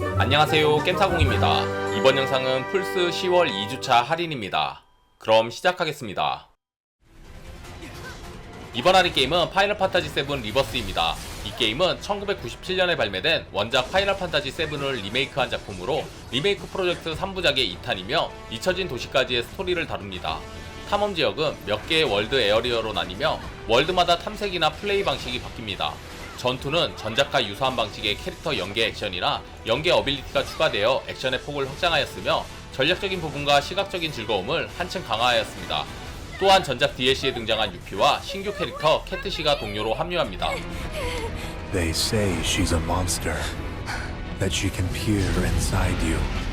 안녕하세요 겜사공입니다. 이번 영상은 플스 10월 2주차 할인입니다. 그럼 시작하겠습니다. 이번 할인 게임은 파이널 판타지 7 리버스입니다. 이 게임은 1997년에 발매된 원작 파이널 판타지 7을 리메이크한 작품으로 리메이크 프로젝트 3부작의 2탄이며 잊혀진 도시까지의 스토리를 다룹니다. 탐험 지역은 몇 개의 월드 에어리어로 나뉘며 월드마다 탐색이나 플레이 방식이 바뀝니다 전투는 전작과 유사한 방식의 캐릭터 연계 액션이나 연계 어빌리티가 추가되어 액션의 폭을 확장하였으며 전략적인 부분과 시각적인 즐거움을 한층 강화하였습니다. 또한 전작 DLC에 등장한 유피와 신규 캐릭터 캐트시가 동료로 합류합니다. They say she's a monster, that she can peer inside you.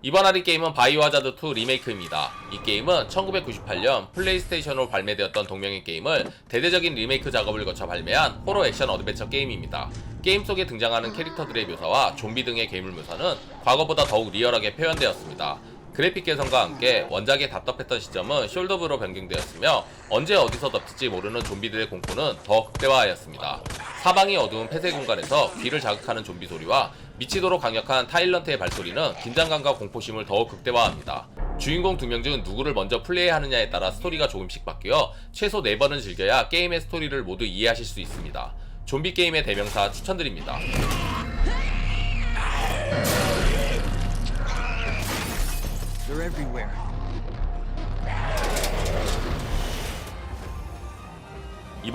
이번 할인 게임은 바이오하자드 2 리메이크입니다. 이 게임은 1998년 플레이스테이션으로 발매되었던 동명의 게임을 대대적인 리메이크 작업을 거쳐 발매한 호러 액션 어드벤처 게임입니다. 게임 속에 등장하는 캐릭터들의 묘사와 좀비 등의 괴물 묘사는 과거보다 더욱 리얼하게 표현되었습니다. 그래픽 개선과 함께 원작의 답답했던 시점은 숄더브로 변경되었으며 언제 어디서 덮칠지 모르는 좀비들의 공포는 더 극대화하였습니다. 사방이 어두운 폐쇄 공간에서 귀를 자극하는 좀비 소리와 미치도록 강력한 타일런트의 발소리는 긴장감과 공포심을 더욱 극대화합니다. 주인공 두 명 중 누구를 먼저 플레이하느냐에 따라 스토리가 조금씩 바뀌어 최소 4번은 즐겨야 게임의 스토리를 모두 이해하실 수 있습니다. 좀비 게임의 대명사 추천드립니다.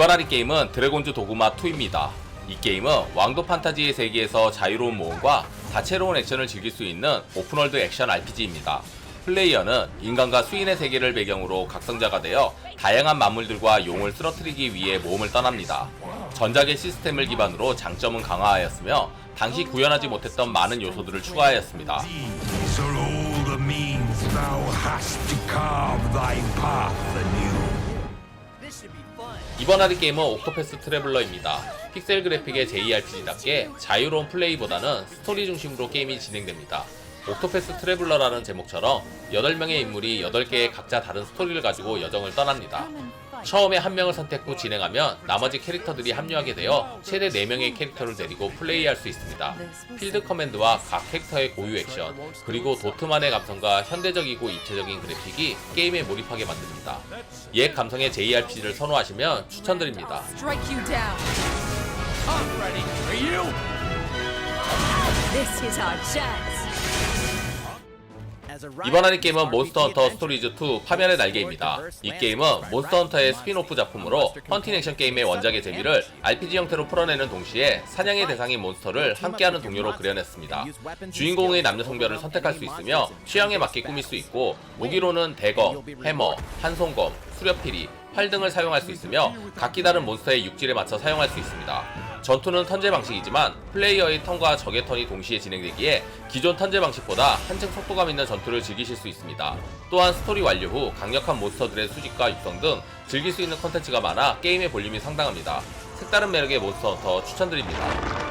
할인 게임은 드래곤즈 도그마 2입니다. 이 게임은 왕도 판타지의 세계에서 자유로운 모험과 다채로운 액션을 즐길 수 있는 오픈월드 액션 RPG입니다. 플레이어는 인간과 수인의 세계를 배경으로 각성자가 되어 다양한 만물들과 용을 쓰러뜨리기 위해 모험을 떠납니다. 전작의 시스템을 기반으로 장점은 강화하였으며 당시 구현하지 못했던 많은 요소들을 추가하였습니다. 이번 할인 게임은 옥토패스 트래블러입니다. 픽셀 그래픽의 JRPG답게 자유로운 플레이보다는 스토리 중심으로 게임이 진행됩니다. 옥토패스 트래블러라는 제목처럼 8명의 인물이 8개의 각자 다른 스토리를 가지고 여정을 떠납니다. 처음에 한 명을 선택 후 진행하면 나머지 캐릭터들이 합류하게 되어 최대 4명의 캐릭터를 데리고 플레이할 수 있습니다. 필드 커맨드와 각 캐릭터의 고유 액션, 그리고 도트만의 감성과 현대적이고 입체적인 그래픽이 게임에 몰입하게 만듭니다. 옛 감성의 JRPG를 선호하시면 추천드립니다. 이번 할인 게임은 몬스터 헌터 스토리즈 2 파멸의 날개입니다. 이 게임은 몬스터 헌터의 스피노프 작품으로 헌팅 액션 게임의 원작의 재미를 RPG 형태로 풀어내는 동시에 사냥의 대상인 몬스터를 함께하는 동료로 그려냈습니다. 주인공의 남녀 성별을 선택할 수 있으며 취향에 맞게 꾸밀 수 있고 무기로는 대거, 해머, 한손검, 수렵피리, 활 등을 사용할 수 있으며 각기 다른 몬스터의 육질에 맞춰 사용할 수 있습니다. 전투는 턴제 방식이지만 플레이어의 턴과 적의 턴이 동시에 진행되기에 기존 턴제 방식보다 한층 속도감 있는 전투를 즐기실 수 있습니다. 또한 스토리 완료 후 강력한 몬스터들의 수집과 육성 등 즐길 수 있는 컨텐츠가 많아 게임의 볼륨이 상당합니다. 색다른 매력의 몬스터 헌터 추천드립니다.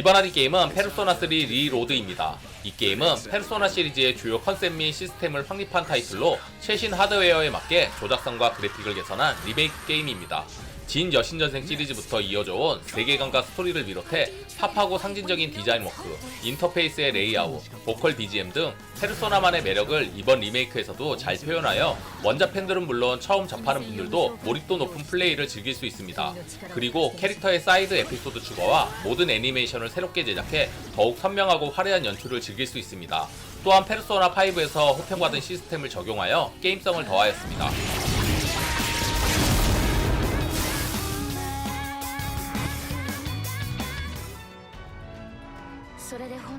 이번 할인 게임은 페르소나 3 리로드입니다. 이 게임은 페르소나 시리즈의 주요 컨셉 및 시스템을 확립한 타이틀로 최신 하드웨어에 맞게 조작성과 그래픽을 개선한 리메이크 게임입니다. 진 여신전생 시리즈부터 이어져 온 세계관과 스토리를 비롯해 팝하고 상징적인 디자인 워크, 인터페이스의 레이아웃, 보컬 BGM 등 페르소나만의 매력을 이번 리메이크에서도 잘 표현하여 원작 팬들은 물론 처음 접하는 분들도 몰입도 높은 플레이를 즐길 수 있습니다. 그리고 캐릭터의 사이드 에피소드 추가와 모든 애니메이션을 새롭게 제작해 더욱 선명하고 화려한 연출을 즐길 수 있습니다. 또한 페르소나 5에서 호평받은 시스템을 적용하여 게임성을 더하였습니다.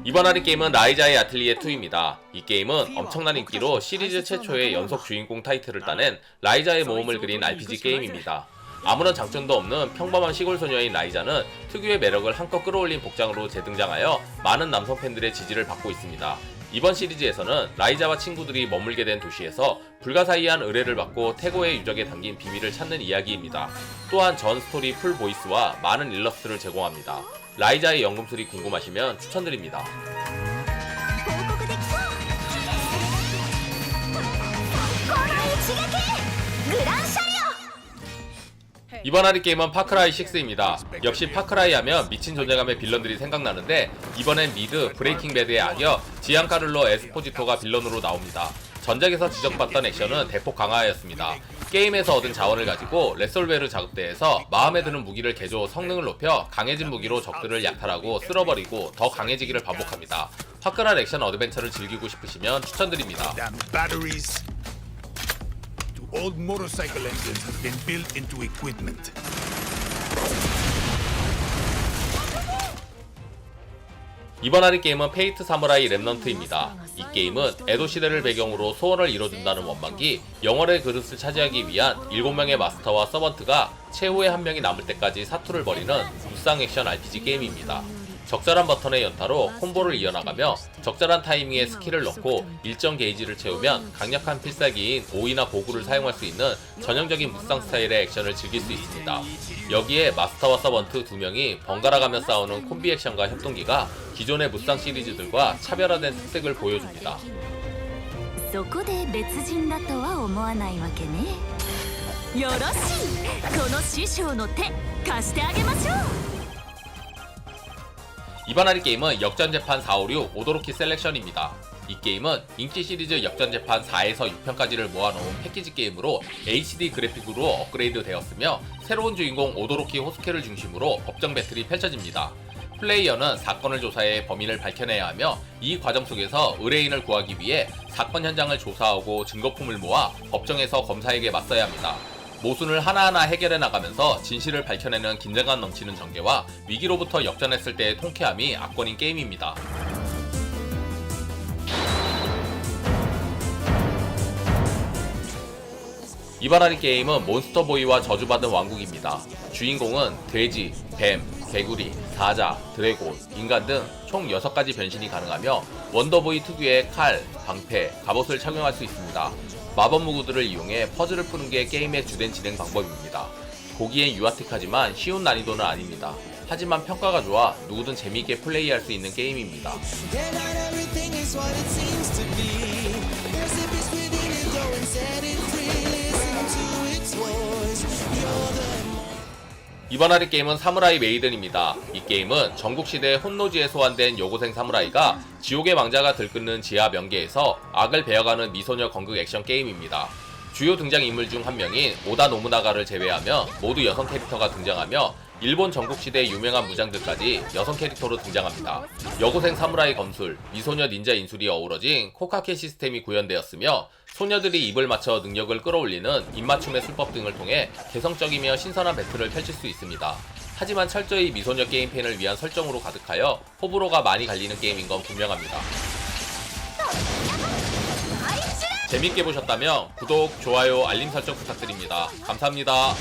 이번 할인 게임은 라이자의 아틀리에 2입니다. 이 게임은 엄청난 인기로 시리즈 최초의 연속 주인공 타이틀을 따낸 라이자의 모험을 그린 RPG 게임입니다. 아무런 장점도 없는 평범한 시골 소녀인 라이자는 특유의 매력을 한껏 끌어올린 복장으로 재등장하여 많은 남성 팬들의 지지를 받고 있습니다. 이번 시리즈에서는 라이자와 친구들이 머물게 된 도시에서 불가사의한 의뢰를 받고 태고의 유적에 담긴 비밀을 찾는 이야기입니다. 또한 전 스토리 풀 보이스와 많은 일러스트를 제공합니다. 라이자의 연금술이 궁금하시면 추천드립니다. 이번 하리 게임은 파크라이 6입니다. 역시 파크라이 하면 미친 존재감의 빌런들이 생각나는데 이번엔 미드 브레이킹 배드의 악역 지안카를로 에스포지토가 빌런으로 나옵니다. 전작에서 지적받던 액션은 대폭 강화하였습니다. 게임에서 얻은 자원을 가지고 레솔베르 작업대에서 마음에 드는 무기를 개조 성능을 높여 강해진 무기로 적들을 약탈하고 쓸어버리고 더 강해지기를 반복합니다. 화끈한 액션 어드벤처를 즐기고 싶으시면 추천드립니다. Old motorcycle engines has been built into equipment. 이번 하리 게임은 페이트 사무라이 랩넌트입니다. 이 게임은 에도 시대를 배경으로 소원을 이뤄준다는 원망기 영월의 그릇을 차지하기 위한 7명의 마스터와 서번트가 최후의 한 명이 남을 때까지 사투를 벌이는 무쌍 액션 RPG 게임입니다. 적절한 버튼의 연타로 콤보를 이어나가며 적절한 타이밍에 스킬을 넣고 일정 게이지를 채우면 강력한 필살기인 오이나 고구를 사용할 수 있는 전형적인 무쌍 스타일의 액션을 즐길 수 있습니다. 여기에 마스터와 서번트 두 명이 번갈아가며 싸우는 콤비 액션과 협동기가 기존의 무쌍 시리즈들과 차별화된 특색을 보여줍니다. そこで別人だとは思わないわけねよろしいこの師匠の手貸してあげましょう 이번 하리 게임은 역전재판 456 오도로키 셀렉션입니다. 이 게임은 인기 시리즈 역전재판 4에서 6편까지를 모아놓은 패키지 게임으로 HD 그래픽으로 업그레이드 되었으며 새로운 주인공 오도로키 호스케를 중심으로 법정 배틀이 펼쳐집니다. 플레이어는 사건을 조사해 범인을 밝혀내야 하며 이 과정 속에서 의뢰인을 구하기 위해 사건 현장을 조사하고 증거품을 모아 법정에서 검사에게 맞서야 합니다. 모순을 하나하나 해결해 나가면서 진실을 밝혀내는 긴장감 넘치는 전개와 위기로부터 역전했을 때의 통쾌함이 압권인 게임입니다. 이번 하리 게임은 몬스터보이와 저주받은 왕국입니다. 주인공은 돼지, 뱀, 개구리, 사자, 드래곤, 인간 등 총 6가지 변신이 가능하며 원더보이 특유의 칼, 방패, 갑옷을 착용할 수 있습니다. 마법 무구들을 이용해 퍼즐을 푸는 게 게임의 주된 진행 방법입니다. 보기엔 유아틱하지만 쉬운 난이도는 아닙니다. 하지만 평가가 좋아 누구든 재미있게 플레이할 수 있는 게임입니다. 이번 하리 게임은 사무라이 메이든입니다. 이 게임은 전국시대 혼노지에 소환된 여고생 사무라이가 지옥의 왕자가 들끓는 지하 명계에서 악을 베어가는 미소녀 건극 액션 게임입니다. 주요 등장 인물 중 한 명인 오다 노무나가를 제외하며 모두 여성 캐릭터가 등장하며 일본 전국시대 유명한 무장들까지 여성 캐릭터로 등장합니다. 여고생 사무라이 검술, 미소녀 닌자 인술이 어우러진 코카케 시스템이 구현되었으며 소녀들이 입을 맞춰 능력을 끌어올리는 입맞춤의 술법 등을 통해 개성적이며 신선한 배틀을 펼칠 수 있습니다. 하지만 철저히 미소녀 게임 팬을 위한 설정으로 가득하여 호불호가 많이 갈리는 게임인 건 분명합니다. 재밌게 보셨다면 구독, 좋아요, 알림 설정 부탁드립니다. 감사합니다.